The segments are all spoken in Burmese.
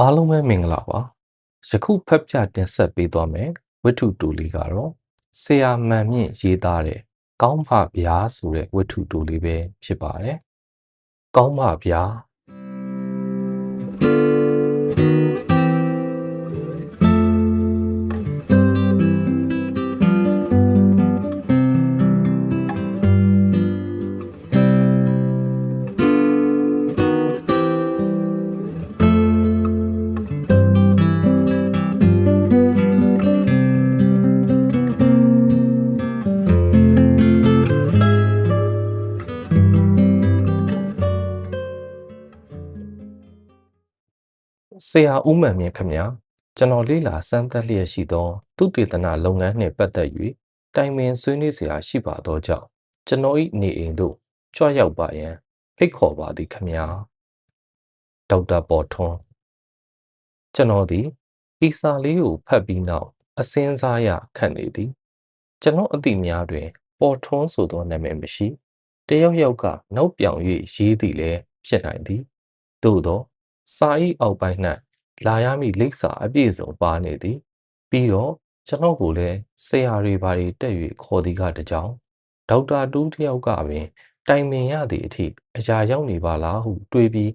အားလုံးပဲမင်္ဂလာပါယခုဖတ်ပြတင်ဆက်ပေးသွားမယ်ဝတ္ထုတူလေးကတော့ဆရာမှန်မြင့်ရေးသားတဲ့ကောင်းပါဗျာဆိုတဲ့ဝတ္ထုတူလေးပဲဖြစ်ပါတယ်ကောင်းပါဗျာ ဆရာဦးမှန်မြင့်ခမညာကျွန်တော်လေးလာစမ်းသပ်လျက်ရှိသော သူတေသနလုပ်ငန်းနှင့်ပတ်သက်၍တိုင်ပင်ဆွေးနွေးစရာရှိပါသောကြောင့်ကျွန်တော်၏နေအိမ်သို့ကြွရောက်ပါရန်ဖိတ်ခေါ်ပါသည်ခမညာဒေါက်တာပေါ်ထွန်းကျွန်တော်သည်ပီစာလေးကိုဖတ်ပြီးနောက်အစင်းစားရခတ်နေသည် ကျွန်တော်အသည့်များတွင် ပေါ်ထွန်းဆိုသောနာမည်မရှိတယောက်ယောက်ကနောက်ပြောင်၍ရေးသည်လည်းဖြစ်နိုင်သည်သို့သော စာ၏အောက်ပိုင်း၌လာရမည့်လိပ်စာအပြည့်စုံပါနေသည် ပြီးတော့ကျွန်တော်ကိုလည်းဆရာတွေဘာတွေတက်၍ခေါ်သည်ကတကြောင်ဒေါက်တာတူးတယောက်ကပင် တိုင်ပင်ရသည့်အထိအရာရောက်နေပါလားဟုတွေးပြီး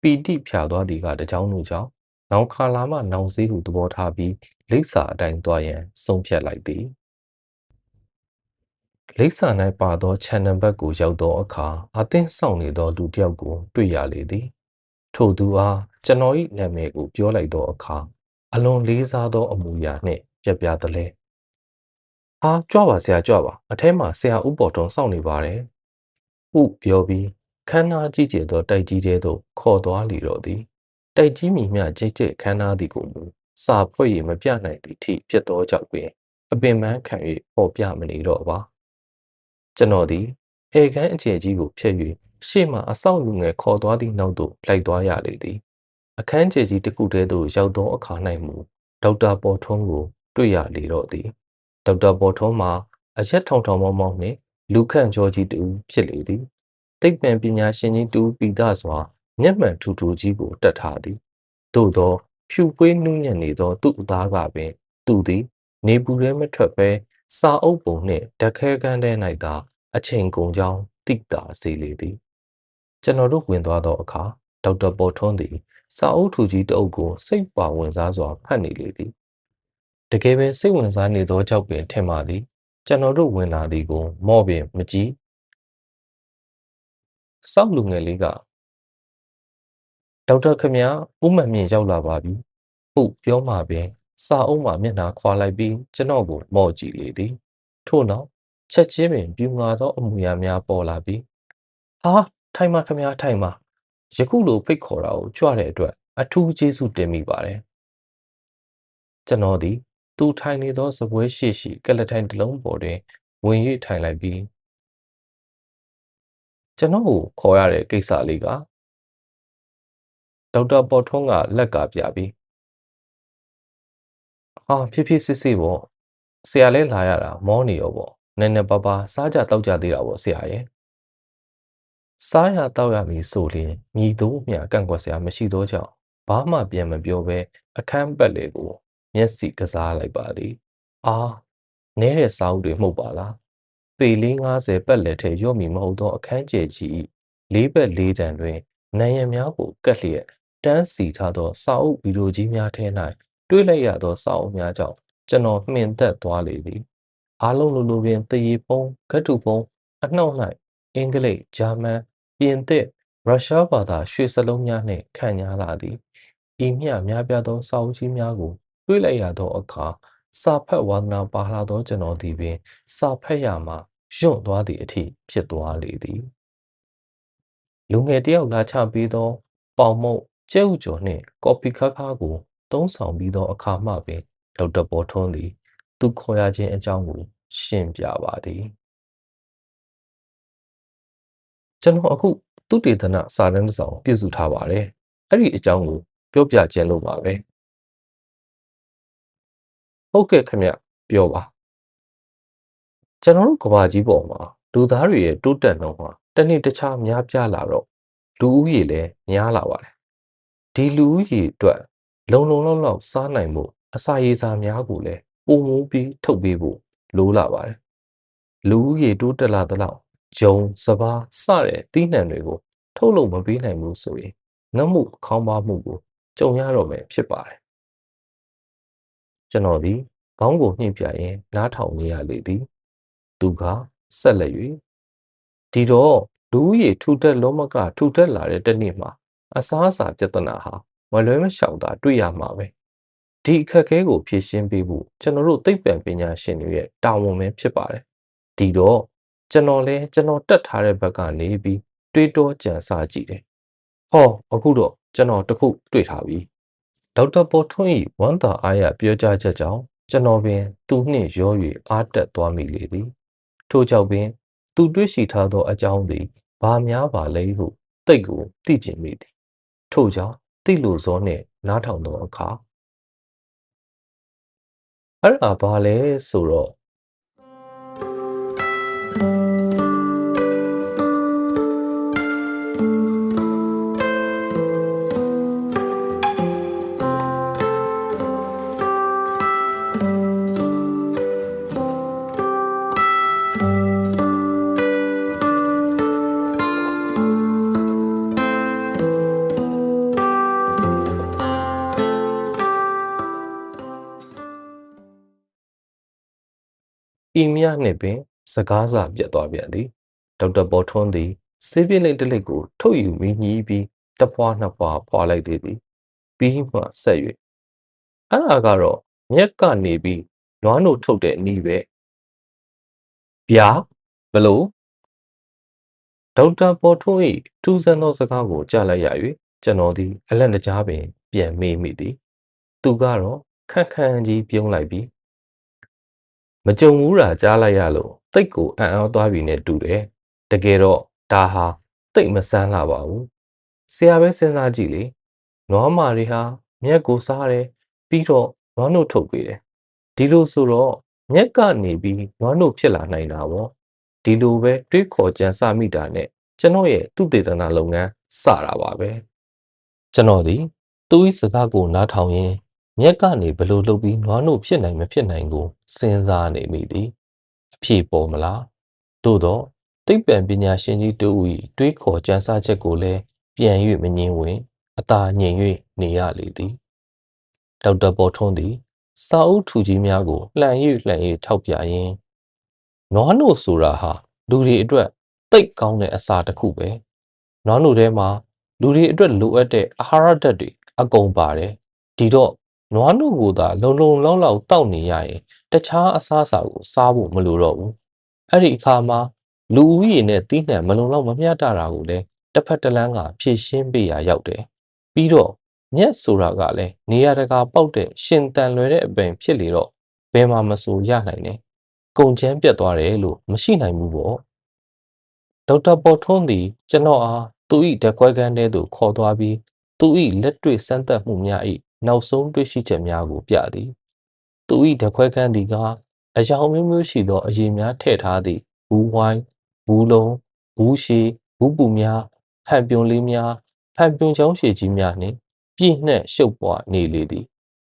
ပီတိဖြာသွားသည်ကတကြောင်တို့ကြောင့်နောင်ခါလာမှနောင်စည်းဟုသဘောထားပြီးလိပ်စာအတိုင်းသွားရန်ဆုံးဖြတ်လိုက်သည်လိပ်စာ၌ပါသော channel ဘက်ကိုရောက်သောအခါအသင်းဆောင်နေသောလူတစ်ယောက်ကိုတွေ့ရလေသည် ထိုသူအားကျွန်တော်၏နာမည်ကိုပြောလိုက်သောအခါအလွန်လေးစားသောအမူအရာနှင့်ပြပြသလဲ။ဟာကြွပါဆရာကြွပါအထဲမှာဆရာဦးပေါ်ထွန်းစောင့်နေပါတယ်။ဟုပြောပြီးခန်းနာကြည့်ကျသောတိုက်ကြီးတဲသို့ခေါ်သွားလီတော့သည်။တိုက်ကြီးမိမျှကြိတ်ကြိတ်ခန်းနာသည်ကိုမူစာဖွဲ့၍မပြနိုင်သည့်ထိဖြစ်သောကြောင့်ပင်အပင်ပန်းခံ၍ပေါ်ပြမနေတော့ပါ။ကျွန်တော်သည်ဧကန်းအခြေကြီးကိုဖျက်၍ ရှေ့မှအဆောက်လူငယ်ခေါ်သွားသည့်နောက်သို့လိုက်သွားရလေသည်အခန်းကျယ်ကြီးတစ်ခုတည်းသို့ရောက်သောအခါ၌မူဒေါက်တာပေါ်ထွန်းကိုတွေ့ရလေတော့သည်ဒေါက်တာပေါ်ထွန်းမှာအရက်ထောင်ထောင်မောင်းမောင်းနှင့်လူခန့်ကျော်ကြီးတူဖြစ်လေသည်တိတ်ပင်ပညာရှင်ကြီးတူပိသစွာမျက်မှန်ထူထူကြီးကိုတတ်ထားသည်သို့သောဖြူပွေးနှူးညံ့နေသောသူ့အသားကပင်သူသည် နေပူရဲမထွက်ဘဲစာအုပ်ပုံနှင့်ဓာတ်ခဲကန်းထဲ၌သာအချိန်ကုန်ကြောင်းတိတာစေလေသည် ကျွန်တော်တို့ဝင်သွားသောအခါဒေါက်တာပေါ်ထွန်းသည်စာအုပ်ထူကြီးတအုပ်ကိုစိတ်ပါဝင်စားစွာဖတ်နေလေသည်တကယ်ပဲစိတ်ဝင်စားနေသောကြောင့်ပင်ထင်ပါသည်ကျွန်တော်တို့ဝင်လာသည်ကိုမော့ပင်မကြည့်အဆောက်လူငယ်လေးကဒေါက်တာခမဥမှန်မြင့်ရောက်လာပါပြီဟုတ်ပြောမှပင်စာအုပ်မှာမျက်နှာခွာလိုက်ပြီးကျွန်တော်ကိုမော့ကြည့်လေသည်ထို့နောက်ချက်ချင်းပင်ပြူငါသောအမူအရာများပေါ်လာပြီးဟာ ထိုင်ပါခမထိုင်ပါယခုလိုဖိတ်ခေါ်တာကိုကြွတဲ့အတွက်အထူးကျေးဇူးတင်မိပါတယ်ကျွန်တော်သည်သူထိုင်နေသောစပွဲရှိရှိကလထိုင်တစ်လုံးပေါ်တွင်ဝင်၍ထိုင်လိုက်ပြီးကျွန်တော်ကိုခေါ်ရတဲ့ကိစ္စလေးကဒေါက်တာပေါ်ထွန်းကလက်ကပြပြီးဟာဖြစ်ဖြစ်စစ်စစ်ပေါ့ဆရာလဲလာရတာမောနေရောပေါ့နည်းနည်းပါးပါးစားကြတောက်ကြသေးတာပေါ့ဆရာရဲ့ စားရတောက်ရမည်ဆိုလျှင်မြည်တို့မျှကန့်ကွက်စရာမရှိသောကြောင့်ဘာမှပြန်မပြောဘဲအခန်းပတ်လေကို မျက်စိကစားလိုက်ပါသည်အာနဲတဲ့စာအုပ်တွေမှုတ်ပါလားပေလေး90ပတ်လေထဲရော့မီမဟုတ်သောအခန်းကျယ်ကြီးလေးဘက်လေးတန်တွင်နိုင်ရန်များကိုကတ်လျက်တန်းစီထားသောစာအုပ်ဗီဒီယိုကြီးများထဲ၌တွေးလိုက်ရသောစာအုပ်များကြောင့်ကျွန်တော်မှင်သက်သွားလေသည်အားလုံးလိုလိုပင်တရေပုံးဂတ်တုပုံးအနှောက်၌အင်္ဂလိပ်ဂျာမန် ပြင်သစ်ရုရှားဘာသာရွှေစလုံးများနှင့်ခန့်ညားလာသည်ဤမျှများပြားသောစာအုပ်ကြီးများကိုတွေ့လိုက်ရသောအခါစာဖတ်ဝါဒနာပါလာသောကျွန်တော်သည်ပင် စာဖတ်ရမှယွန့်သွားသည့်အထိဖြစ်သွားလေသည်လူငယ်တယောက်လာချပေးသော ပေါင်မုတ်ကျဲဥကျော်နှင့်ကော်ပီခါခါကိုသုံးဆောင်ပြီးသောအခါမှပင်ဒေါက်တာပေါ်ထွန်းသည် သူခေါ်ရခြင်းအကြောင်းကိုရှင်းပြပါသည် ကျွန်တော်အခုသူတေသနစာတမ်းတစ်စောင်ပြုစုထားပါတယ်အဲ့ဒီအကြောင်းကိုပြောပြခြင်းလို့ပါပဲဟုတ်ကဲ့ခင်ဗျပြောပါကျွန်တော်တို့ကဘာကြီးပေါ်မှာလူသားတွေရဲ့တိုးတက်နှုန်းဟာတစ်နေ့တစ်ခြားများပြားလာတော့လူဦးရေလည်းများလာပါတယ်ဒီလူဦးရေအတွက်လုံလုံလောက်လောက်စားနိုင်မှုအစာရေစာများကိုလည်းပုံမူပြီးထုတ်ပေးဖို့လိုလာပါတယ်လူဦးရေတိုးတက်လာသလောက် ဂျုံစပါးစတဲ့သီးနှံတွေကို ထုတ်လုပ်မပေးနိုင်ဘူးဆိုရင်ငတ်မှုခေါင်းပါမှုကိုကြုံရတော့မယ်ဖြစ်ပါတယ်ကျွန်တော်ဒီခေါင်းကိုညှိပြရင်နားထောင်နေရလေသည်သူကဆက်လက်၍ဒီတော့လူဦးရေထူထက်လုံးမကထူထက်လာတဲ့တစ်နေ့မှာအစားအစာပြဿနာဟာမလွဲမရှောင်သာတွေ့ရမှာပဲဒီအခက်အခဲကိုဖြေရှင်းပေးဖို့ကျွန်တော်တို့သိပ္ပံပညာရှင်တွေရဲ့တာဝန်ပဲဖြစ်ပါတယ်ဒီတော့ ကျွန်တော်လဲကျွန်တော်တက်ထားတဲ့ဘက်ကနေပြီးတွေးတောကြံစားကြည့်တယ်ဟောအခုတော့ကျွန်တော်တခုတွေ့ထားပြီဒေါက်တာပေါ်ထွန်း၏ဝမ်းသာအားရပြောကြားချက်ကြောင့်ကျွန်တော်ပင်သူနှင့်ရော၍အားတက်သွားမိလေသည်ထို့ကြောင့်ပင် သူတွေ့ရှိထားသောအကြောင်းသည်ဘာများပါလဲဟုတိတ်ကိုသိကျင်မိသည်ထို့ကြောင့်တိလိုစောနှင့်နားထောင်သောအခါအဲ့ဒါဘာလဲဆိုတော့ ဤမြနှင့်ပင် စကားစာပြတ်သွားပြန်သည်ဒေါက်တာပေါ်ထွန်းသည်စေးပြစ်လိတ်တစ်လိတ်ကိုထုတ်ယူမိညီးပြီးတဖွာနှစ်ဖွာဖွာလိုက်သေးသည်ပြီးမှဆက်၍အဲ့ဒါကတော့မြက်ကနေပြီးနွားနို့ထုတ်တဲ့ဤပဲဗျာဘလို့ဒေါက်တာပေါ်ထွန်း၏ထူးဆန်းသောစကားကိုကြားလိုက်ရ၍ကျွန်တော်သည်အလက်တကြားပင် ပြန်မေးမိသည် သူကတော့ခက်ခန့်ကြီးပြုံးလိုက်ပြီး မကြုံဘူးတာကြားလိုက်ရလို့တိတ်ကိုအံ့ဩသွားပြီနဲ့တူတယ်တကယ်တော့ဒါဟာတိတ်မဆန်းလာပါဘူးဆရာပဲစဉ်းစားကြည့်လေနွားမာတွေဟာမြက်ကိုစားတယ်ပြီးတော့နွားနို့ထုတ်ပေးတယ်ဒီလိုဆိုတော့မြက်ကနေပြီးနွားနို့ဖြစ်လာနိုင်တာပေါ့ဒီလိုပဲတွေးခေါ်ကြံစမိတာနဲ့ကျွန်တော်ရဲ့သူတေသနာလုပ်ငန်းစတာပါပဲကျွန်တော်ဒီသူ့၏စကားကိုနားထောင်ရင်း မြက်ကနေဘလို့လှုပ်ပြီးနွားနို့ဖြစ်နိုင်မဖြစ်နိုင်ကိုစဉ်းစားနေမိသည်အဖြေပေါ်မလားသို့တော့သိပ္ပံပညာရှင်ကြီးတို့၏တွေးခေါ်ကြံစချက်ကိုလည်းပြန်၍မငင်းဝင်အသာငြိမ်၍နေရလေသည်ဒေါက်တာပေါ်ထွန်းသည်စာအုပ်ထူကြီးများကိုလှန်၍လှန်၍ထောက်ပြရင်းနွားနို့ဆိုတာဟာလူတွေအတွက်တိတ်ကောင်းတဲ့အစာတစ်ခုပဲနွားနို့ထဲမှာလူတွေအတွက်လိုအပ်တဲ့အာဟာရဓာတ်တွေအကုန်ပါတယ်ဒီတော့ နွားနို့ကိုသာလုံလုံလောက်လောက်တောက်နေရရင်တခြားအစားအစာကိုစားဖို့မလိုတော့ဘူးအဲ့ဒီအခါမှာလူဦးရေနဲ့တီးနှံမလုံလောက်မမျှတတာကိုလည်းတစ်ဖက်တစ်လမ်းကဖြည့်ရှင်းပေးရရောက်တယ်ပြီးတော့ညက်ဆိုတာကလည်းနေရာတကာပေါက်တဲ့ရှင်တန်လွယ်တဲ့အပင်ဖြစ်လေတော့ဘယ်မှာမဆိုရနိုင်တယ်ကုံချမ်းပြတ်သွားတယ်လို့မရှိနိုင်ဘူးပေါ့ဒေါက်တာပေါ်ထွန်းသည်ကျွန်တော်အားသူ၏ဓာတ်ခွဲခန်းထဲသို့ခေါ်သွားပြီးသူ၏လက်တွေ့စမ်းသပ်မှုများ၏ နောက်ဆုံးတွေ့ရှိချက်များကိုပြသည်သူ၏ဓာတ်ခွဲခန်းသည်ကအယောင်မျိုးမျိုးရှိသောအရေများထည့်ထားသည့်ဘူးဝိုင်းဘူးလုံးဘူးရှည်ဘူးပူများဖန်ပြုံလေးများဖန်ပြုံချောင်းရှည်ကြီးများနှင့်ပြည့်နှက်ရှုပ်ပွားနေလေသည်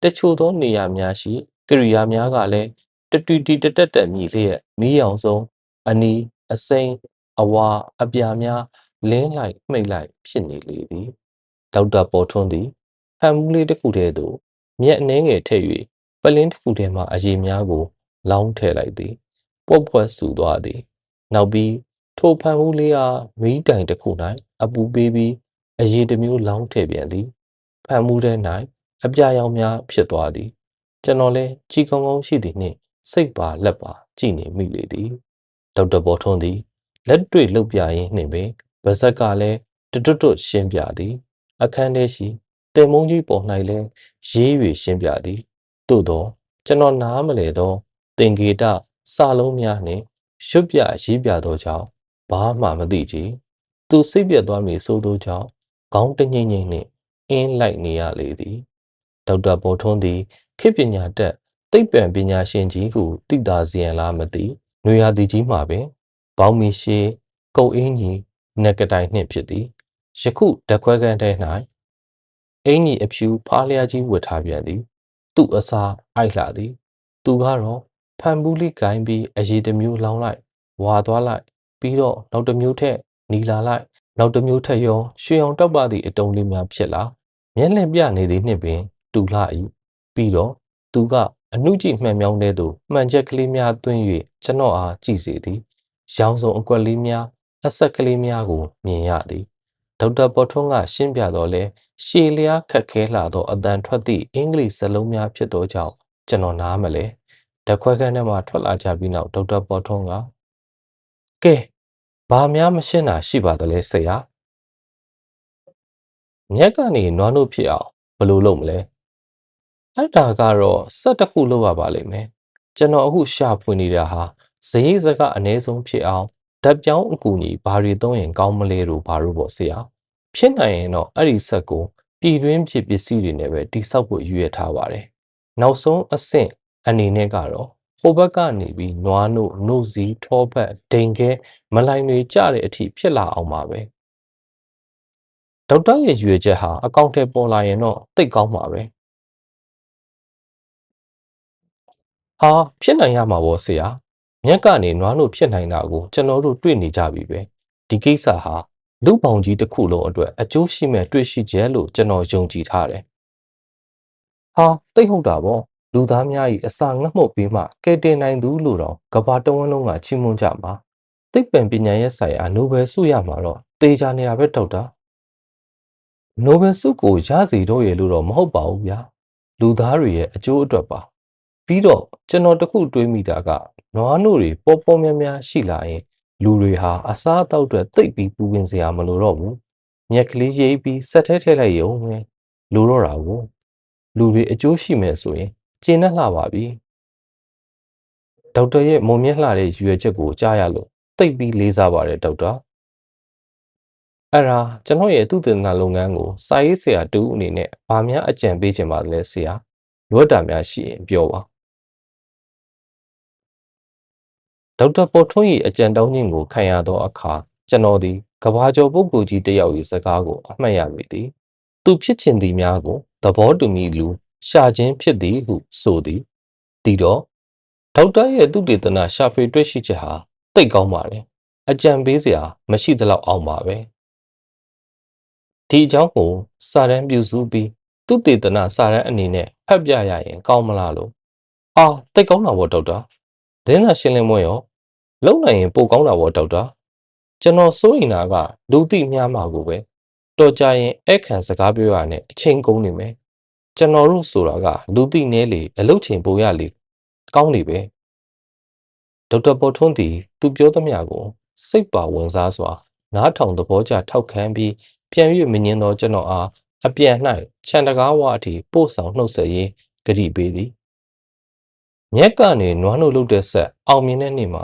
တချို့သောနေရာများရှိကိရိယာများကလည်းတတူတီတတက်တက်မြည်လျက်မီးအောင်ဆုံးအနီးအစိမ်းအဝါအပြာများလင်းလိုက်မှိတ်လိုက်ဖြစ်နေလေသည်ဒေါက်တာပေါ်ထွန်းသည် ဟန်မူးလေးတစ်ခုတည်းသို့မြက်အနှဲငယ်ထည့်၍ပလင်းတစ်ခုထဲမှအရေများကို လောင်းထည့်လိုက်သည်ပွက်ပွက်ဆူသွားသည် နောက်ပြီးထိုဖန်မူးလေးအားမီးတိုင်တစ်ခု၌အပူပေးပြီးအရေတစ်မျိုးလောင်းထည့်ပြန်သည်ဖန်မူးထဲ၌အပြာရောင်များဖြစ်သွားသည် ကျွန်တော်လည်းကြည်ကောင်းကောင်းရှိသည်နှင့်စိတ်ပါလက်ပါကြည်နေမိလေသည်ဒေါက်တာဘော်ထွန်းသည်လက်တွေ့လှုပ်ပြရင်းနှင့်ပင်ဗဇက်ကလည်းတွတ်တွတ်ရှင်းပြသည် အခန်းထဲရှိ တင်မုံကြီးပေါ်၌လည်းရေး၍ရှင်းပြသည်သို့သောကျွန်တော်နားမလဲသောသင်္ကေတစာလုံးများနှင့်ရွတ်ပြရေးပြသောကြောင့်ဘာမှမသိကြ။သူစိတ်ပြတ်သွားမည်ဆိုသောကြောင့်ခေါင်းတငိမ့်ငိမ့်နှင့်အင်းလိုက်နေရလေသည်။ဒေါက်တာပေါ်ထွန်းသည်ခေတ်ပညာတတ်သိပ္ပံပညာရှင်ကြီးဟုသိတာစီရင်လားမသိနွေရာသီကြီးမှာပင်ဘောင်းမီရှည်ကုတ်အင်းကြီးနက်ကတိုင်နှင့်ဖြစ်သည်ယခုဓခွဲကန်းထဲ၌ အင်းကြီးအဖြူဖားလျားကြီးဝတ်ထားပြန်သည် သူ့အစာအိုက်လှသည် သူကတော့ဖန်ဘူးလေးကိုင်းပြီးအရေးတစ်မျိုးလောင်းလိုက်ဝါသွားလိုက် ပြီးတော့နောက်တစ်မျိုးထက်နီလာလိုက် နောက်တစ်မျိုးထက်ရောရွှေအောင်တောက်ပသည့်အတုံးလေးများဖြစ်လာမျက်လင့်ပြနေသည်နှင့်ပင် တူလှ၏ပြီးတော့သူကအနှုကြည့်မှန်မြောင်းတဲ့သို့မှန်ချက်ကလေးများသွင်း၍ကျွန်တော်အားကြည့်စေသည် ရောင်စုံအကွက်လေးများအဆက်ကလေးများကိုမြင်ရသည် ဒေါက်တာပေါ်ထွန်းကရှင်းပြတော့လဲရှည်လျားခက်ခဲလာသောအတန်ထွက်သည့်အင်္ဂလိပ်စလုံးများဖြစ်သောကြောင့်ကျွန်တော်နားမလဲဓခွဲခန်းထဲမှထွက်လာကြပြီးနောက်ဒေါက်တာပေါ်ထွန်းကကဲဘာများမရှင်းတာရှိပါသလဲဆရာမြက်ကနေနွားနို့ဖြစ်အောင်ဘယ်လိုလုပ်မလဲအဲ့ဒါကတော့စက်တစ်ခုလုပ်ရပါလိမ့်မယ်ကျွန်တော်အခုရှာဖွေနေတာဟာဈေးစကအနည်းဆုံးဖြစ်အောင် ဓာတ်ပြောင်းအကူအညီဘာတွေသုံးရင်ကောင်းမလဲလို့ဘာလို့ပေါ့ဆရာဖြစ်နိုင်ရင်တော့အဲ့ဒီစက်ကိုပြည်တွင်းဖြစ်ပစ္စည်းတွေနဲ့ပဲတိစောက်ဖို့ရွေးထားပါတယ်နောက်ဆုံးအဆင့်အနေနဲ့ကတော့ဟိုဘက်ကနေပြီးနွားနို့နှုတ်စည်းထောပတ်ဒိန်ခဲမလိုင်တွေကြတဲ့အထိဖြစ်လာအောင်ပါပဲဒေါက်တာရဲ့ရွေချက်ဟာအကောင့်ထဲပေါ်လာရင်တော့တိတ်ကောင်းပါပဲဟာဖြစ်နိုင်ရမှာပေါ့ဆရာ မြက်ကနေနွားနို့ဖြစ်နိုင်တာကိုကျွန်တော်တို့တွေ့နေကြပြီပဲဒီကိစ္စဟာလူပောင်ကြီးတစ်ခုလုံးအတွက်အကျိုးရှိမဲ့တွေ့ရှိချက်လို့ကျွန်တော်ယုံကြည်ထားတယ်ဟာတိတ်ဟုတ်တာပေါ့လူသားများ၏အစာငတ်မှုတ်ပြီးမှကဲတင်နိုင်သူလို့တော့ကဘာတဝန်းလုံးကချီးမွမ်းကြမှာသိပ္ပံပညာရဲ့ဆိုင်ရာနိုဘယ်ဆုရမှာတော့တေချာနေတာပဲဒေါက်တာနိုဘယ်ဆုကိုရစီတော့ရလို့တော့မဟုတ်ပါဘူးဗျာလူသားတွေရဲ့အကျိုးအတွက်ပါ ပြီးတော့ကျွန်တော်တခုတွေးမိတာကနွားနို့တွေပေါ်ပေါ်များများရှိလာရင် လူတွေဟာအစားအသောက်တွေတိတ်ပြီးပူပင်စရာမလိုတော့ဘူးမြက်ကလေးရိပ်ပြီးစက်ထဲထည့်လိုက်ရုံပဲလိုတော့တာကိုလူတွေအကျိုးရှိမယ်ဆိုရင်ကျင်းနှက်လှပါပြီဒေါက်တာရဲ့မုံမြက်လှတဲ့ရွယ်ချက်ကိုကြားရလို့တိတ်ပြီးလေးစားပါတယ်ဒေါက်တာအဲ့ဒါကျွန်တော်ရဲ့သူတည်နာလုပ်ငန်းကိုစာရေးဆရာတူအနေနဲ့ဗာများအကြံပေးချင်ပါလဲဆရာလွတ်တာများရှိရင်ပြောပါ ဒေါက်တာပေါ်ထွန်း၏အကြံတောင်းခြင်းကိုခံရသောအခါကျွန်တော်သည်ကဘာကျော်ပုဂ္ဂိုလ်ကြီးတစ်ယောက်၏စကားကိုအမှတ်ရမိသည်သူဖြစ်ချင်သည်များကိုသဘောတူမိလူရှာခြင်းဖြစ်သည်ဟုဆိုသည်တည်တော့ဒေါက်တာရဲ့သူတေသနာရှာဖွေတွေ့ရှိချက်ဟာတိတ်ကောင်းပါတယ်အကြံပေးစရာမရှိသလောက်အောင်ပါပဲဒီအကြောင်းကိုစာရန်ပြုစုပြီးသူတေသနာစာရန်အနေနဲ့ဖတ်ပြရရင်ကောင်းမလားလို့အာတိတ်ကောင်းတာပေါ့ဒေါက်တာ ဒင်းသာရှင်းလင်းမွဲရောလုံနိုင်ရင်ပိုကောင်းတာပေါ့ဒေါက်တာကျွန်တော်စိုးရင်တာကလူသိများမှာကိုပဲတော်ကြရင်အဲ့ခံစကားပြောရနဲ့အချိန်ကုန်နေမယ်ကျွန်တော်တို့ဆိုတာကလူသိနေလေအလုတ်ချိန်ပိုရလေကောင်းနေပဲဒေါက်တာပေါ်ထွန်းသည်သူပြောသမျှကို စိတ်ပါဝင်စားစွာ နားထောင်သဘောကျထောက်ခံပြီးပြန်၍မငင်းသောကျွန်တော်အားအပြန်၌ခြံတကားဝအထိပို့ဆောင်နှုတ်ဆက်ရင်းကြတိပေးသည် မြက်ကနေနွားနို့လုတ်တဲ့ဆက်အောင်မြင်တဲ့နေ့မှာ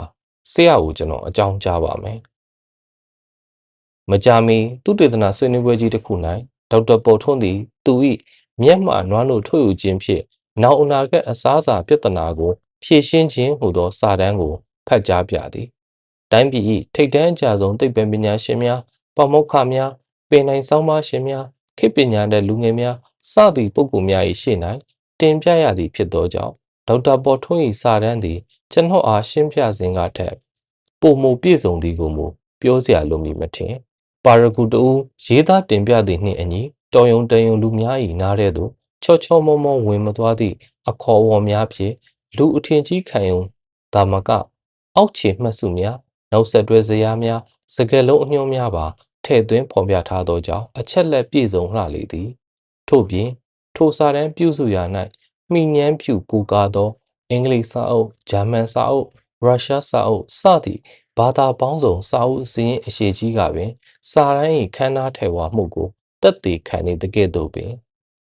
ဆရာကိုကျွန်တော်အကြောင်းကြားပါမယ်မကြမီသူတေသနာဆွေးနွေးပွဲကြီးတစ်ခု၌ဒေါက်တာပေါ်ထွန်းသည်သူ၏မျက်မှနွားနို့ထုတ်ယူခြင်းဖြင့်နောက်အနာဂတ်အစားအစာပြဿနာကိုဖြေရှင်းခြင်းဟူသောစာတမ်းကိုဖတ်ကြားပြသည်တိုင်းပြည်၏ထိပ်တန်းအကြဆုံးသိပ္ပံပညာရှင်များပမောက္ခများပင်နိုင်ဆောင်းပါရှင်များခေတ်ပညာတဲ့လူငယ်များစသည့်ပုဂ္ဂိုလ်များ၏ရှေ့၌တင်ပြရသည်ဖြစ်သောကြောင့် ဒေါက်တာပေါ်ထွန်း၏စာတမ်းသည်ကျွန်တော်အားရှင်းပြစဉ်ကထက်ပုံမပြည့်စုံသည်ကိုမူပြောစရာလိုမည်မထင်ပါရဂူတူရေးသားတင်ပြသည်နှင့်အညီတော်ယုံတယုံလူများ၏နားထဲသို့ချောချောမောမောဝင်မသွားသည့်အခေါ်အဝေါ်များဖြင့်လူအထင်ကြီးခံယုံဒါမက အောက်ခြေမှတ်စုများနောက်ဆက်တွဲဇယားများစကယ်လုံးအညွှန်းများပါထည့်သွင်းဖော်ပြထားသောကြောင့်အချက်လက်ပြည့်စုံလှလေသည် ထို့ပြင်ထိုစာတမ်းပြုစုရာ၌ မိညမ်းဖြူကူကားသော အင်္ဂလိပ်စာအုပ်ဂျာမန်စာအုပ်ရုရှားစာအုပ်စသည့်ဘာသာပေါင်းစုံစာအုပ်စည်းအရှိကြီးကပင် စာတမ်း၏ခမ်းနားထည်ဝါမှုကိုတက်တည်ခံနေတကဲ့သို့ပင်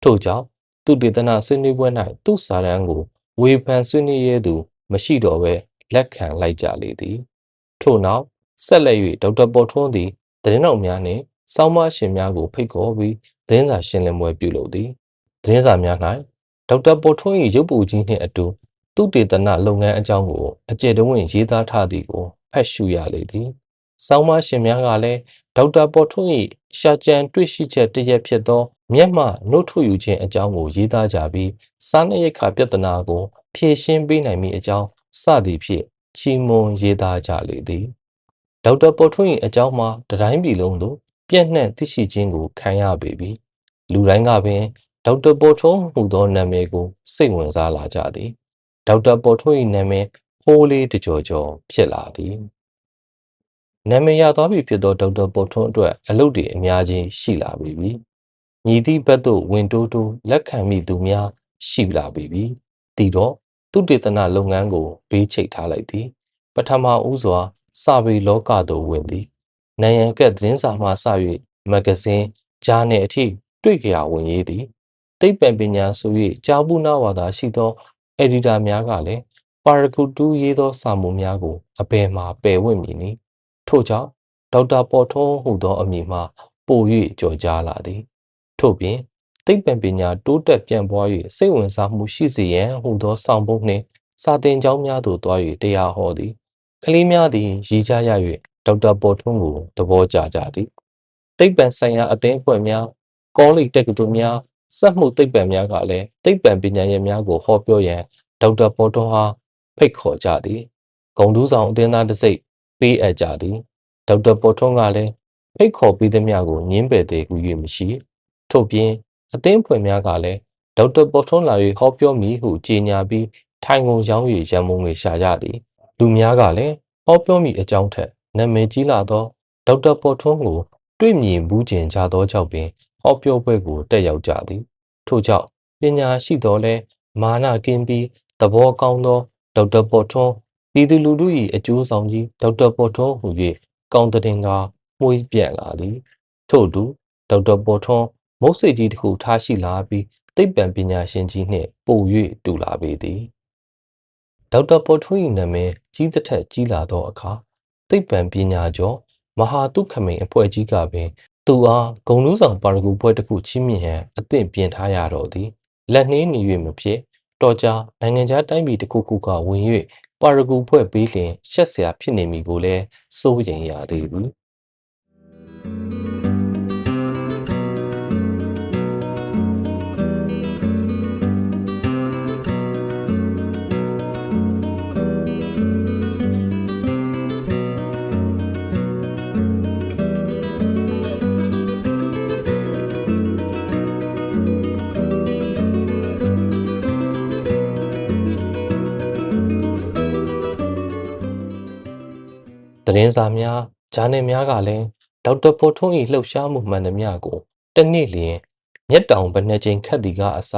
ထို့ကြောင့်သူတေသနာဆွေးနွေးပွဲ၌သူ့စာတမ်းကိုဝေဖန်ဆွေးနွေးရသူ မရှိတော့ဘဲလက်ခံလိုက်ကြလေသည်ထို့နောက်ဆက်လက်၍ဒေါက်တာပေါ်ထွန်းသည်သတင်းတော်များနှင့်စောင်းမရှင်များကိုဖိတ်ခေါ်ပြီးသတင်းစာရှင်းလင်းပွဲပြုလုပ်သည်သတင်းစာများ၌ ဒေါက်တာပေါ်ထွန်း၏ရုပ်ပုကြီးနှင့်အတူသူတေသနလုပ်ငန်းအကြောင်းကိုအကျယ်တဝင့်ရေးသားထားသည်ကိုဖတ်ရှုရလေသည်။ဆောင်းမရှင်များကလည်းဒေါက်တာပေါ်ထွန်း၏ရှာကြံတွေ့ရှိချက်တစ်ရက်ဖြစ်သောမျက်မှနှုတ်ထုတ်ယူခြင်းအကြောင်းကိုရေးသားကြပြီးစားနပ်ရိက္ခာပြဿနာကိုဖြေရှင်းပေးနိုင်မည့်အကြောင်းစသည်ဖြင့်ချီးမွမ်းရေးသားကြလေသည်။ဒေါက်တာပေါ်ထွန်း၏အကြောင်းမှာတတိုင်းပြည်လုံးသို့ပြန့်နှံ့သိရှိခြင်းကိုခံရပေပြီ။လူတိုင်းကပင် ဒေါက်တာပေါ်ထွန်းဟူသောနာမည်ကိုစိတ်ဝင်စားလာကြသည်။ဒေါက်တာပေါ်ထွန်း၏နာမည်ဟိုးလေးတကြော်ကြော်ဖြစ်လာသည်။နာမည်ရသွားပြီဖြစ်သောဒေါက်တာပေါ်ထွန်းအတွက်အလုပ်တွေအများကြီးရှိလာပြီပြီ။ညီသည့်ဘက်သို့ဝင်တိုးတိုးလက်ခံမိသူများရှိလာပြီပြီ။တည်တော့သူတေသနလုပ်ငန်းကိုဘေးချိတ်ထားလိုက်သည်။ပထမဦးစွာစာပေလောကသို့ဝင်သည်။နိုင်ရန်ကက်သတင်းစာမှစ၍မဂ္ဂဇင်းဂျာနယ်အထိတွေ့ကြရဝင်ရေးသည်။ သိပ္ပံပညာဆို၍ကြားဘူးနာဝါဒရှိသောအက်ဒီတာများကလည်းပါရဂူတူးရေးသောစာမှုများကိုအဘယ်မှာပယ်ဝင့်မည်နည်းထို့ကြောင့်ဒေါက်တာပေါ်ထွန်းဟူသောအမည်မှာပို၍ကြော်ကြားလာသည် ထို့ပြင်သိပ္ပံပညာတိုးတက်ပြန့်ပွား၍စိတ်ဝင်စားမှုရှိစေရန်ဟူသောဆောင်ပုဒ်နှင့်စာတင်ကျောင်းများသို့တွား၍တရားဟောသည်ကလေးများသည်ရည်ကြရ၍ဒေါက်တာပေါ်ထွန်းကိုသဘောကျကြသည်သိပ္ပံဆိုင်ရာအသင်းအဖွဲ့များကောလိပ်တက္ကသိုလ်များ စက်မှုသိပ္ပံများကလည်းသိပ္ပံပညာရပ်များကိုဟောပြောရန်ဒေါက်တာပေါ်ထွန်းအားဖိတ်ခေါ်ကြသည်ဂုံတူးဆောင်အသင်းသားတစ်စိတ်ပေးအပ်ကြသည်ဒေါက်တာပေါ်ထွန်းကလည်းဖိတ်ခေါ်ပြီးသည်များကိုညင်းပယ်သေးကူ၍မရှိထို့ပြင်အသင်းဖွဲ့များကလည်းဒေါက်တာပေါ်ထွန်းလာ၍ဟောပြောမည်ဟုကြေညာပြီးထိုင်ကုန်ရောင်း၍ရန်မုံတွေရှာကြသည်လူများကလည်းဟောပြောမည်အကြောင်းထက်နာမည်ကြီးလာသောဒေါက်တာပေါ်ထွန်းကို တွေ့မြင်ဘူးကျင်ကြသောကြောင့်ပင် ဟောပြောပွဲကိုတက်ရောက်ကြသည် ထို့ကြောင့်ပညာရှိတော်လဲမာနကင်းပြီးသဘောကောင်းသောဒေါက်တာပေါ်ထွန်းပြည်သူလူထု၏အကျိုးဆောင်ကြီးဒေါက်တာပေါ်ထွန်းဟူ၍ကောင်းတဲ့င်ကမှုေးပြက်လာသည် ထို့အတူဒေါက်တာပေါ်ထွန်းမုတ်စိတ်ကြီးတစ်ခုထားရှိလာပြီးသိပ္ပံပညာရှင်ကြီးနှင့်ပို၍တူလာပေသည်ဒေါက်တာပေါ်ထွန်း၏နာမည်ကြီးတစ်ထက်ကြီးလာသောအခါသိပ္ပံပညာကျော်မဟာတုခမိန်အဖွဲ့ကြီးကပင် သူအားဂုံနူးဆောင်ပါရဂူပွဲတစ်ခုချီးမြှင့်ရန်အသင့်ပြင်ထားရတော့သည်လက်နှင်းနေ၍မဖြစ်တော်ကြာနိုင်ငံခြားတိုင်းပြည်တစ်ခုခုကဝင်၍ပါရဂူဖွဲ့ပေးလျင်ရှက်စရာဖြစ်နေမည်ကိုလည်းစိုးရိမ်ရသည်ဘူး သတင်းစာများဂျာနယ်များကလည်းဒေါက်တာပေါ်ထွန်း၏လှုပ်ရှားမှုမှန်သမျှကိုတနေ့လျင်မျက်တောင်ဘယ်နှကြိမ်ခတ်သည်ကအစ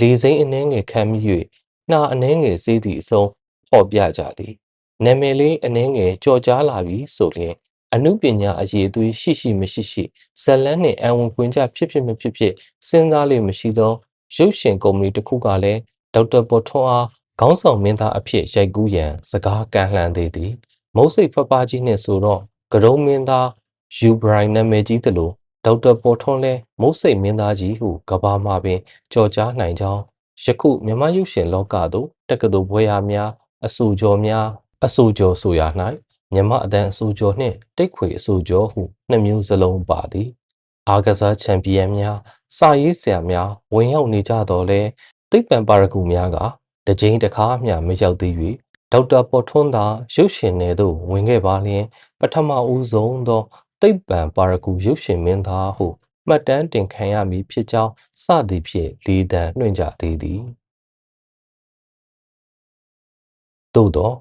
လေစိမ်းအနှဲငယ်ခံမိ၍နှာအနှဲငယ်စေးသည့်အဆုံးဟောပြကြသည်နာမည်လေးအနှဲငယ်ကြော်ကြားလာပြီဆိုလျင်အမှုပညာအရေးသွေးရှိရှိမရှိရှိဇလန်းနှင့်အံဝင်ခွင်ကြဖြစ်ဖြစ်မဖြစ်ဖြစ်စဉ်းစားလေမရှိသောရုပ်ရှင်ကုမ္ပဏီတစ်ခုကလည်းဒေါက်တာပေါ်ထွန်းအားခေါင်းဆောင်မင်းသားအဖြစ်ရိုက်ကူးရန်စကားကမ်းလှမ်းသေးသည် မုတ်စိတ်ဖပကြီးနှင့်ဆိုတော့ကရုံမင်းသားယူဘရိုင်နာမည်ကြီးသလိုဒေါက်တာပေါ်ထွန်းလဲမုတ်စိတ်မင်းသားကြီးဟုကဘာမှာပင်ကြော်ကြားနိုင်ကြောင်းယခုမြမရုပ်ရှင်လောကသို့တက္ကသိုလ်ဘွဲရများအဆူကျော်များအဆူကျော်ဆိုရ၌မြမအတန်းအဆူကျော်နှင့်တိတ်ခွေအဆူကျော်ဟုနှစ်မျိုးစလုံးပါသည်အာကစားချန်ပီယံများစာရေးဆရာများဝင်ရောက်နေကြတော့လဲသိပ္ပံပါရဂူများကတကြိမ်တစ်ခါမျှမရောက်သေး၍ ဒေါက်တာပေါ်ထွန်းသာရုပ်ရှင်နယ်သို့ဝင်ခဲ့ပါလျင် ပထမဦးဆုံးသောသိပ္ပံပါရဂူရုပ်ရှင်မင်းသားဟုမှတ်တမ်းတင်ခံရမည်ဖြစ်ကြောင်းစသည်ဖြင့်လေးတန်းနှွှင့်ကြသေးသည်သို့သော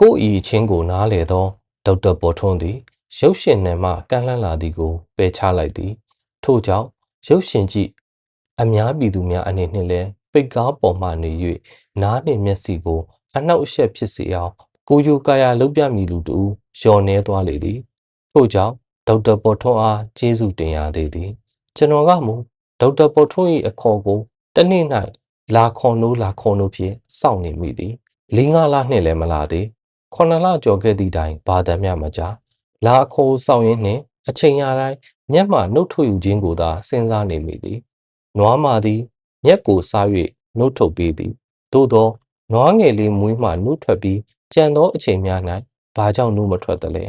ကိုဤချင်းကိုနားလေသောဒေါက်တာပေါ်ထွန်းသည်ရုပ်ရှင်နယ်မှကန့်လန့်လာသည်ကိုပယ်ချလိုက်သည် ထို့ကြောင့်ရုပ်ရှင်ကြည့်အများပြည်သူများအနေနှင့်လည်းပိတ်ကားပေါ်မှနေ၍နားနှင့်မျက်စိကို အနှောက်အယှက်ဖြစ်စေအောင်ကိုယိုကာယာလုပ်ပြမည်လူတူလျော်နေသွားလေသည်ထို့ကြောင့်ဒေါက်တာပေါ်ထွန်းအားကျေးဇူးတင်ရသေးသည် ကျွန်တော်ကမူဒေါက်တာပေါ်ထွန်း၏အခေါ်ကိုတနေ့၌လာခွန်နိုးလာခွန်နိုးဖြင့်စောင့်နေမိသည်လေးငါးလနှင့်လည်းမလာသေးခုနှစ်လကျော်ခဲ့သည့်တိုင်ဘာတမ်းမြမကြလာအခေါ်စောင့်ရင်းနှင့်အချိန်ရတိုင်းမျက်မှနှုတ်ထုတ်ယူခြင်းကိုသာစဉ်းစားနေမိသည်နွားမာသည်မျက်ကိုစား၍နှုတ်ထုတ်ပေးသည်သို့သော နွားငယ်လေးမွေးမှနှုတ်ထွက်ပြီးကြံသောအချိန်များ၌ဘာကြောင့်နှုတ်မထွက်သလဲ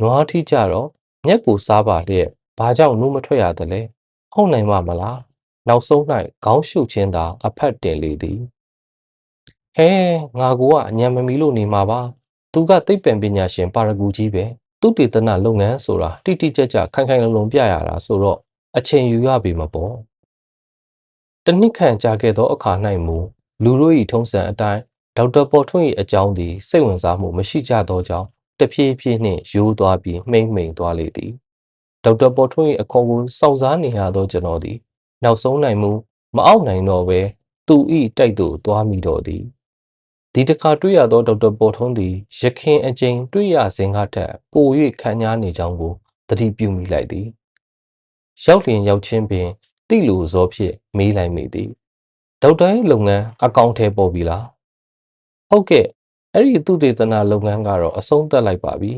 နွားထီးကြတော့မျက်ကိုစားပါလျက်ဘာကြောင့်နှုတ်မထွက်ရသလဲဟုတ်နိုင်ပါမလားနောက်ဆုံး၌ခေါင်းရှုပ်ခြင်းသာအဖက်တင်လေသည်ဟဲငါကူကအညံမမီလို့နေမှာပါသူကသိပ္ပံပညာရှင်ပါရဂူကြီးပဲသူတေသနလုပ်ငန်းဆိုတာတိတိကျကျခိုင်ခိုင်လုံလုံပြရတာဆိုတော့အချိန်ယူရပြီမပေါ့တနစ်ခန့်ကြာခဲ့သောအခါ၌မူ လူတို့၏ထုံးစံအတိုင်းဒေါက်တာပေါ်ထွန်း၏အကြောင်းသည်စိတ်ဝင်စားမှုမရှိကြသောကြောင့်တဖြည်းဖြည်းနှင့်ရိုးသွားပြီးမှိမ့်မှိန်သွားလေသည်ဒေါက်တာပေါ်ထွန်း၏အခေါ်ကိုစောင့်စားနေရသောကျွန်တော်သည် နောက်ဆုံးနိုင်မှုမအောက်နိုင်တော့ဘဲသူ၏တိုက်သို့သွားမိတော့သည်ဒီတစ်ခါတွေ့ရသောဒေါက်တာပေါ်ထွန်းသည်ရခင်အကျဉ်တွေ့ရစဉ်ကထက်ပို၍ခံညားနေကြောင်းကိုသတိပြုမိလိုက်သည်ရောက်လျင်ရောက်ချင်းပင်တိလိုဇောဖြင့်မေးလိုက်မိသည် ဒေါက်တာရဲ့လုပ်ငန်းအကောင့်ထဲပေါ်ပြီလားဟုတ်ကဲ့အဲ့ဒီသူတေသနာလုပ်ငန်းကတော့အဆုံးသတ်လိုက်ပါပြီ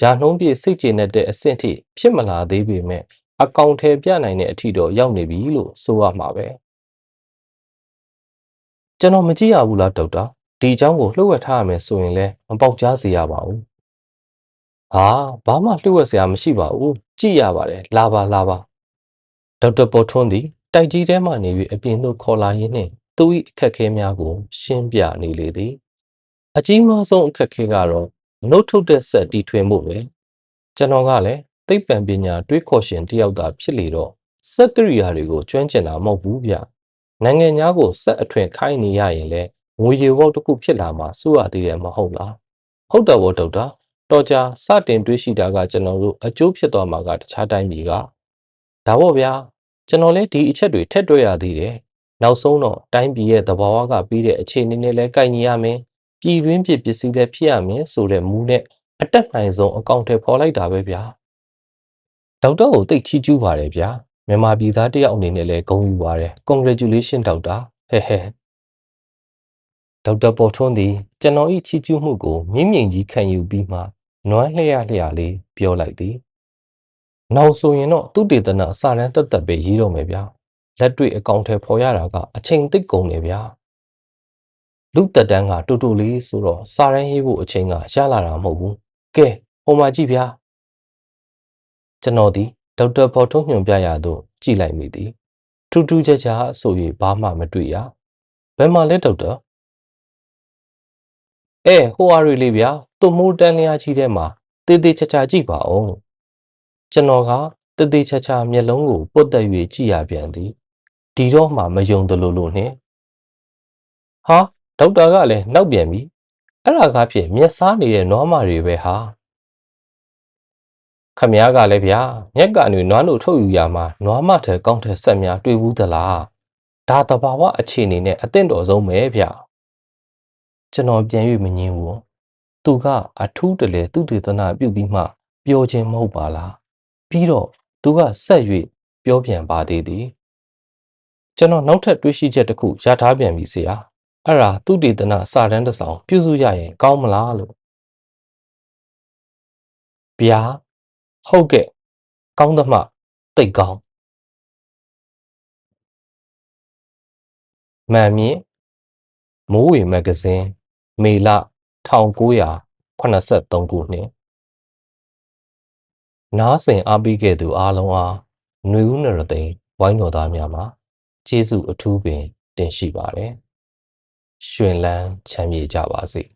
ရာနှုံးပြည့်စိတ်ကျေနပ်တဲ့အဆင့်ထိဖြစ်မလာသေးပေမဲ့အကောင့်ထဲပြနိုင်တဲ့အထိတော့ရောက်နေပြီလို့ဆိုရမှာပဲကျွန်တော်မကြည့်ရဘူးလားဒေါက်တာဒီအကြောင်းကိုလှုပ်ဝက်ထားရမယ်ဆိုရင်လည်းမပေါက်ကြားစေရပါဘူးဟာဘာမှလှုပ်ဝက်စရာမရှိပါဘူးကြည့်ရပါတယ်လာပါလာပါဒေါက်တာပေါ်ထွန်းသည် တိုက်ကြီးထဲမှနေ၍အပြင်သို့ခေါ်လာရင်းနှင့်သူ၏အခက်အခဲများကို ရှင်းပြနေလေသည်အကြီးမားဆုံးအခက်အခဲကတော့နှုတ်ထုတ်တဲ့ဆက်တီထွင်မှုပဲကျွန်တော်ကလည်းသိပ္ပံပညာတွေးခေါ်ရှင်တယောက်သာဖြစ်လေတော့စက်ကရိယာတွေကိုကျွမ်းကျင်တာမဟုတ်ဘူးဗျနိုင်ငံသားကိုစက်အထွင်ခိုင်းနေရရင်လေငွေရေဘောက်တစ်ခုဖြစ်လာမှာစိုးရသေးတယ်မဟုတ်လားဟုတ်တယ်ဗောဒေါက်တာတော်ကြာစတင်တွေးရှိတာကကျွန်တော်တို့အကျိုးဖြစ်သွားမှာကတခြားတိုင်းပြည်ကဒါပေါ့ဗျာ ကျွန်တော်လည်းဒီအချက်တွေထက်တွေ့ရသေးတယ်နောက်ဆုံးတော့တိုင်းပြည်ရဲ့သဘာဝကပြီးတဲ့အခြေအနေနဲ့လည်းကိုက်ညီရမယ်ပြည်တွင်းပြည်ပစ္စည်းလည်းဖြစ်ရမယ်ဆိုတဲ့မူနဲ့အတက်နိုင်ဆုံးအကောင့်ထဲပေါ်လိုက်တာပဲဗျာဒေါက်တာကိုတိတ်ချီးကျူးပါတယ်ဗျာမြန်မာပြည်သားတယောက်အနေနဲ့လည်းဂုဏ်ယူပါတယ် congratulation ဒေါက်တာဟဲဟဲဒေါက်တာပေါ်ထွန်းသည်ကျွန်တော်၏ချီးကျူးမှုကိုမြင့်မြင့်ကြီးခံယူပြီးမှနွမ်းလျက်လျက်လေးပြောလိုက်သည် နောက်ဆိုရင်တော့သူတေသနာစာရန်တက်တက်ပဲရေးတော့မယ်ဗျာလက်တွေ့အကောင့်ထဲပေါ်ရတာကအချိန်သိပ်ကုန်နေဗျာလူတက်တန်းကတူတူလေးဆိုတော့စာရန်ရေးဖို့အချိန်ကရလာတာမဟုတ်ဘူးကဲဟိုမှာကြည့်ဗျာကျွန်တော်ဒီဒေါက်တာပေါ်ထွန်းညွှန်ပြရသို့ကြည့်လိုက်မိသည်ထူးထူးခြားခြားဆို၍ဘာမှမတွေ့ရဘယ်မှာလဲဒေါက်တာအဲဟိုဟာတွေလေးဗျာသူ့မိုးတန်းလျားကြီးထဲမှာတေးသေးချာချာကြည့်ပါဦး ကျွန်တော်ကတေးသေးချာချာမျက်လုံးကိုပုတ်တက်၍ကြည့်ရပြန်သည်ဒီတော့မှမယုံတယ်လို့လို့နှင့်ဟာဒေါက်တာကလည်းနောက်ပြန်ပြီအဲ့ဒါကားဖြင့်မျက်စားနေတဲ့နွားမတွေပဲဟာခမည်းကလည်းဗျာမျက်ကနေနွားလို့ထုတ်ယူရမှာနွားမထဲကောင်းတဲ့ဆက်များတွေ့ဘူးသလားဒါတဘာဝအခြေအနေနဲ့အသင့်တော်ဆုံးပဲဗျာကျွန်တော်ပြန်၍မငင်းဘူးသူကအထူးတလေသူတေသနာပြုပြီးမှပြောခြင်းမဟုတ်ပါလား ပြီးတော့သူကဆက်၍ပြောပြန်ပါသေးသည်ကျွန်တော်နောက်ထပ်တွေးရှိချက်တစ်ခုရထားပြန်ပြီဆရာအဲ့ဒါသူတေသနာစာတန်းတစ်စောင်ပြုစုရရင်ကောင်းမလားလို့ဗျာဟုတ်ကဲ့ကောင်းသမှတိတ်ကောင်းမှန်မြင့်မိုးဝေမဂ္ဂဇင်းမေလ1983ခုနှစ် နားဆင်အားပေးခဲ့သူအားလုံးအားຫນွေဦးနရသိန်းဝိုင်းတော်သားများမှာကျေးဇူးအထူးပင်တင်ရှိပါတယ်။ရှင်လန်းချမ်းမြေ့ကြပါစေ။